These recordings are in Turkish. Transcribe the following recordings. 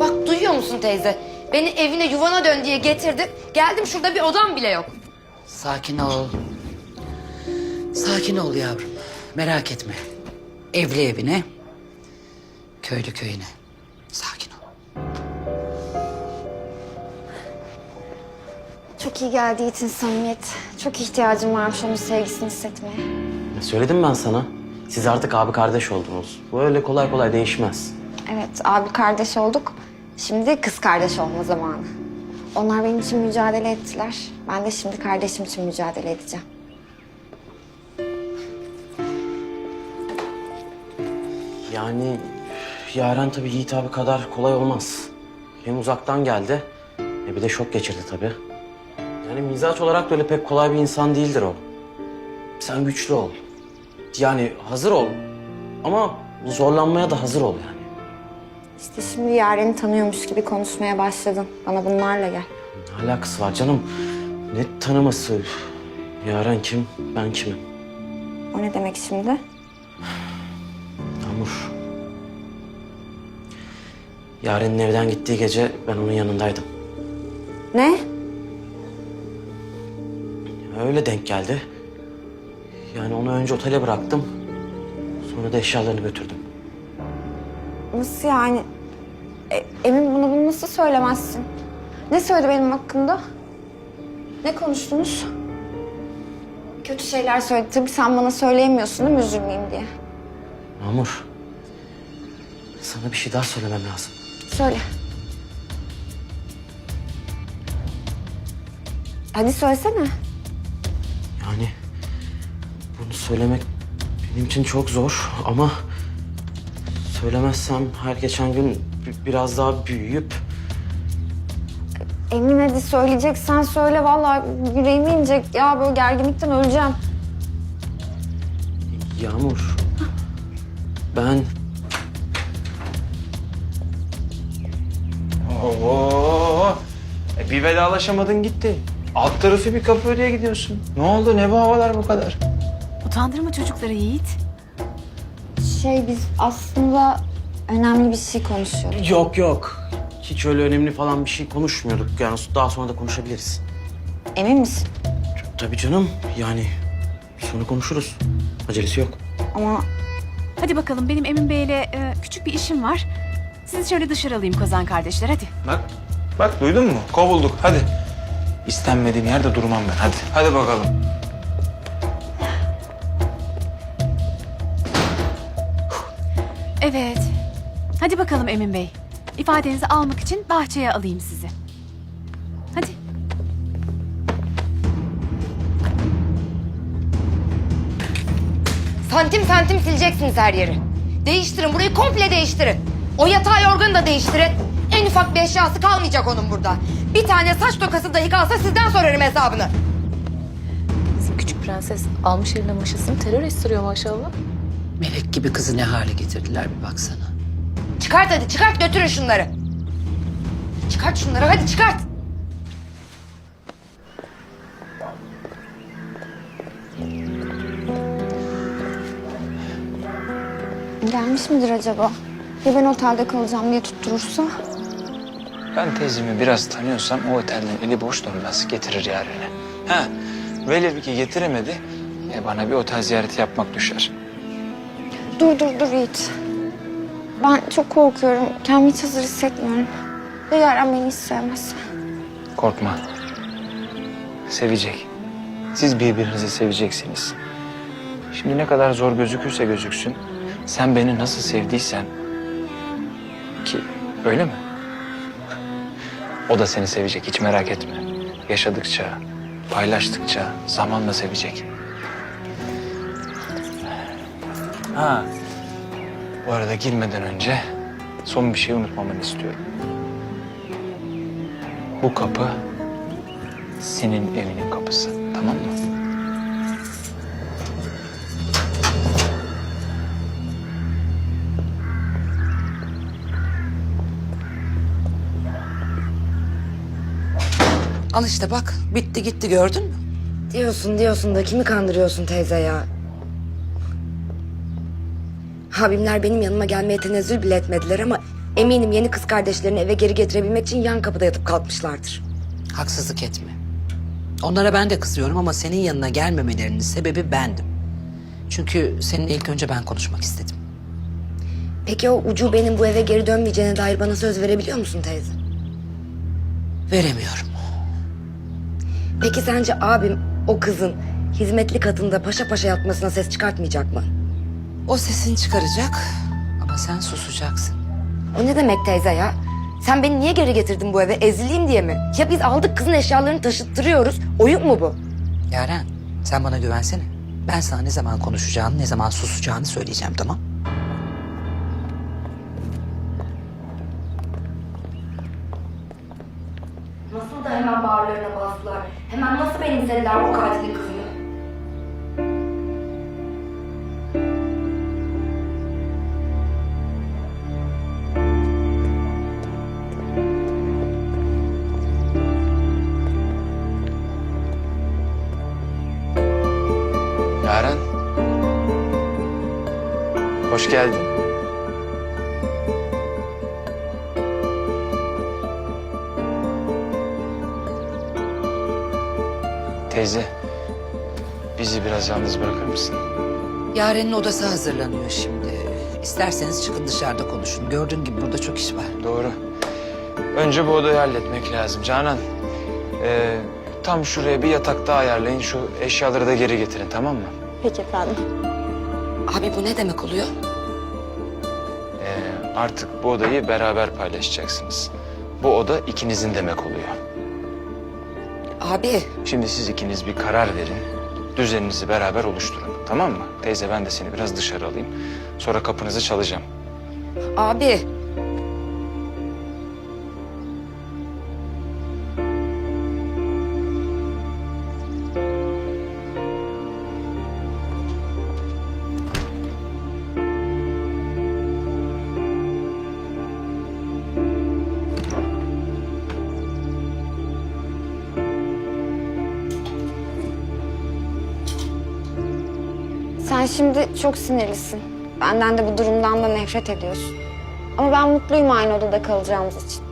Bak duyuyor musun teyze? Beni evine yuvana dön diye getirdi. Geldim şurada bir odam bile yok. Sakin ol. Sakin ol yavrum. Merak etme. Evli evine, köylü köyüne. Sakin ol. Çok iyi geldiği için samimiyet. Çok ihtiyacım varmış onun sevgisini hissetmeye. Söyledim ben sana. Siz artık abi kardeş oldunuz. Bu öyle kolay kolay değişmez. Evet, abi kardeş olduk. Şimdi kız kardeş olma zamanı. Onlar benim için mücadele ettiler. Ben de şimdi kardeşim için mücadele edeceğim. Yani Yaren tabii Yiğit abi kadar kolay olmaz. Hem uzaktan geldi. E bir de şok geçirdi tabii. Yani mizaç olarak da öyle pek kolay bir insan değildir o. Sen güçlü ol. Yani hazır ol. Ama zorlanmaya da hazır ol yani. İşte şimdi Yaren'i tanıyormuş gibi konuşmaya başladın. Bana bunlarla gel. Ne alakası var canım? Ne tanıması? Yaren kim, ben kimim? O ne demek şimdi? Yağmur. Yaren'in evden gittiği gece ben onun yanındaydım. Ne? Öyle denk geldi. Yani onu önce otele bıraktım. Sonra da eşyalarını götürdüm. Nasıl yani? E, Emin bana bunu nasıl söylemezsin? Ne söyledi benim hakkımda? Ne konuştunuz? Kötü şeyler söyledi. Tabii sen bana söyleyemiyorsun değil mi üzülmeyeyim diye. Yağmur. Sana bir şey daha söylemem lazım. Söyle. Hadi söylesene. Yani bunu söylemek benim için çok zor ama söylemezsem her geçen gün bi- biraz daha büyüyüp Emin hadi söyleyeceksen söyle. Vallahi yüreğim inecek. Ya böyle gerginlikten öleceğim. Yağmur. Ben Oo. E bir vedalaşamadın gitti. Alt tarafı bir kapı ödeye gidiyorsun. Ne oldu? Ne bu havalar bu kadar? Utandırma çocukları Yiğit. Şey biz aslında önemli bir şey konuşuyoruz. yok yok. Hiç öyle önemli falan bir şey konuşmuyorduk. Yani daha sonra da konuşabiliriz. Emin misin? Tabii canım yani sonra konuşuruz. Acelesi yok. Ama Hadi bakalım benim Emin Bey'le e, küçük bir işim var. Sizi şöyle dışarı alayım Kozan kardeşler hadi. Bak, bak duydun mu? Kovulduk. Hadi. İstenmediğim yerde durmam ben. Hadi. Hadi bakalım. Evet. Hadi bakalım Emin Bey. İfadenizi almak için bahçeye alayım sizi. Hadi. Santim santim sileceksiniz her yeri. Değiştirin burayı komple değiştirin. O yatağı yorganı da değiştirin. En ufak bir eşyası kalmayacak onun burada. Bir tane saç tokası dahi kalsa sizden sorarım hesabını. Bizim küçük prenses almış eline maşasını terör estiriyor maşallah. Melek gibi kızı ne hale getirdiler bir baksana. Çıkart hadi çıkart götürün şunları. Çıkart şunları hadi çıkart. gelmiş midir acaba? Ya ben otelde kalacağım diye tutturursa? Ben teyzemi biraz tanıyorsam o otelden eli boş dönmez. Getirir yarını. Ha, velev ki getiremedi. E bana bir otel ziyareti yapmak düşer. Dur dur dur Yiğit. Ben çok korkuyorum. Kendimi hiç hazır hissetmiyorum. Ya Yaren beni hiç sevmezse? Korkma. Sevecek. Siz birbirinizi seveceksiniz. Şimdi ne kadar zor gözükürse gözüksün, sen beni nasıl sevdiysen ki öyle mi? O da seni sevecek hiç merak etme. Yaşadıkça, paylaştıkça zamanla sevecek. Ha. Bu arada girmeden önce son bir şey unutmamanı istiyorum. Bu kapı senin evinin kapısı. Tamam mı? Al işte bak bitti gitti gördün mü? Diyorsun diyorsun da kimi kandırıyorsun teyze ya? Abimler benim yanıma gelmeye tenezzül bile etmediler ama Eminim yeni kız kardeşlerini eve geri getirebilmek için yan kapıda yatıp kalkmışlardır. Haksızlık etme. Onlara ben de kızıyorum ama senin yanına gelmemelerinin sebebi bendim. Çünkü seninle ilk önce ben konuşmak istedim. Peki o ucubenin bu eve geri dönmeyeceğine dair bana söz verebiliyor musun teyze? Veremiyorum. Peki sence abim o kızın hizmetli katında paşa paşa yatmasına ses çıkartmayacak mı? O sesini çıkaracak ama sen susacaksın. O ne demek teyze ya? Sen beni niye geri getirdin bu eve? Ezileyim diye mi? Ya biz aldık kızın eşyalarını taşıttırıyoruz. Oyun mu bu? Yaren sen bana güvensene. Ben sana ne zaman konuşacağını, ne zaman susacağını söyleyeceğim tamam? Nasıl da hemen bağırlarına bastılar. Hemen nasıl benimsediler bu katilin kızını? Hoş geldin. Teyze, bizi biraz yalnız bırakır mısın? Yaren'in odası hazırlanıyor şimdi. İsterseniz çıkın dışarıda konuşun. Gördüğün gibi burada çok iş var. Doğru. Önce bu odayı halletmek lazım. Canan, ee, tam şuraya bir yatak daha ayarlayın. Şu eşyaları da geri getirin, tamam mı? Peki efendim. Abi bu ne demek oluyor? Artık bu odayı beraber paylaşacaksınız. Bu oda ikinizin demek oluyor. Abi Şimdi siz ikiniz bir karar verin. Düzeninizi beraber oluşturun. Tamam mı? Teyze ben de seni biraz dışarı alayım. Sonra kapınızı çalacağım. Abi. Sen şimdi çok sinirlisin. Benden de bu durumdan da nefret ediyorsun. Ama ben mutluyum aynı odada kalacağımız için.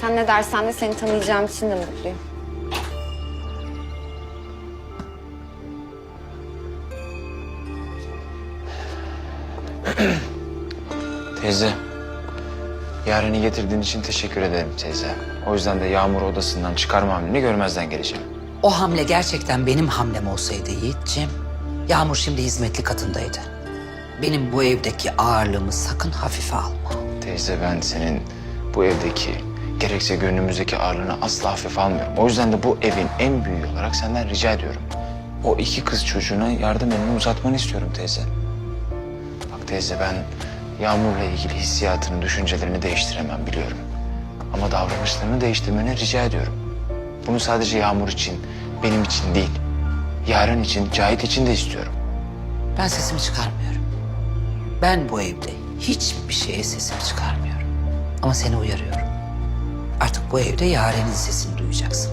Sen ne dersen de seni tanıyacağım için de mutluyum. Teyze, Yaren'i getirdiğin için teşekkür ederim teyze. O yüzden de Yağmur odasından çıkarma hamleni görmezden geleceğim. O hamle gerçekten benim hamlem olsaydı Yiğit'ciğim, Yağmur şimdi hizmetli katındaydı. Benim bu evdeki ağırlığımı sakın hafife alma. Teyze ben senin bu evdeki gerekse gönlümüzdeki ağırlığını asla hafife almıyorum. O yüzden de bu evin en büyüğü olarak senden rica ediyorum. O iki kız çocuğuna yardım elini uzatmanı istiyorum teyze. Bak teyze ben Yağmur'la ilgili hissiyatını, düşüncelerini değiştiremem biliyorum. Ama davranışlarını değiştirmeni rica ediyorum. Bunu sadece Yağmur için, benim için değil. Yaren için, Cahit için de istiyorum. Ben sesimi çıkarmıyorum. Ben bu evde hiçbir şeye sesimi çıkarmıyorum. Ama seni uyarıyorum. Artık bu evde Yaren'in sesini duyacaksın.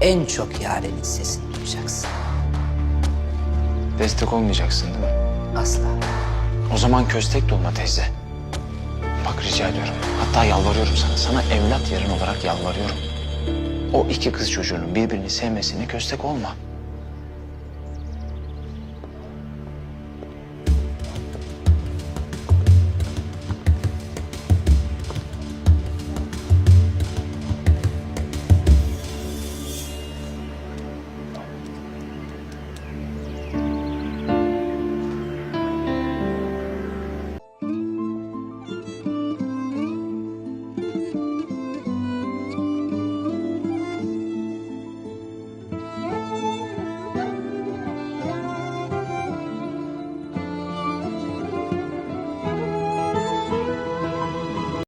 En çok Yaren'in sesini duyacaksın. Destek olmayacaksın değil mi? Asla. O zaman köstek de olma teyze. Bak rica ediyorum. Hatta yalvarıyorum sana. Sana evlat yarın olarak yalvarıyorum. O iki kız çocuğunun birbirini sevmesine köstek olma.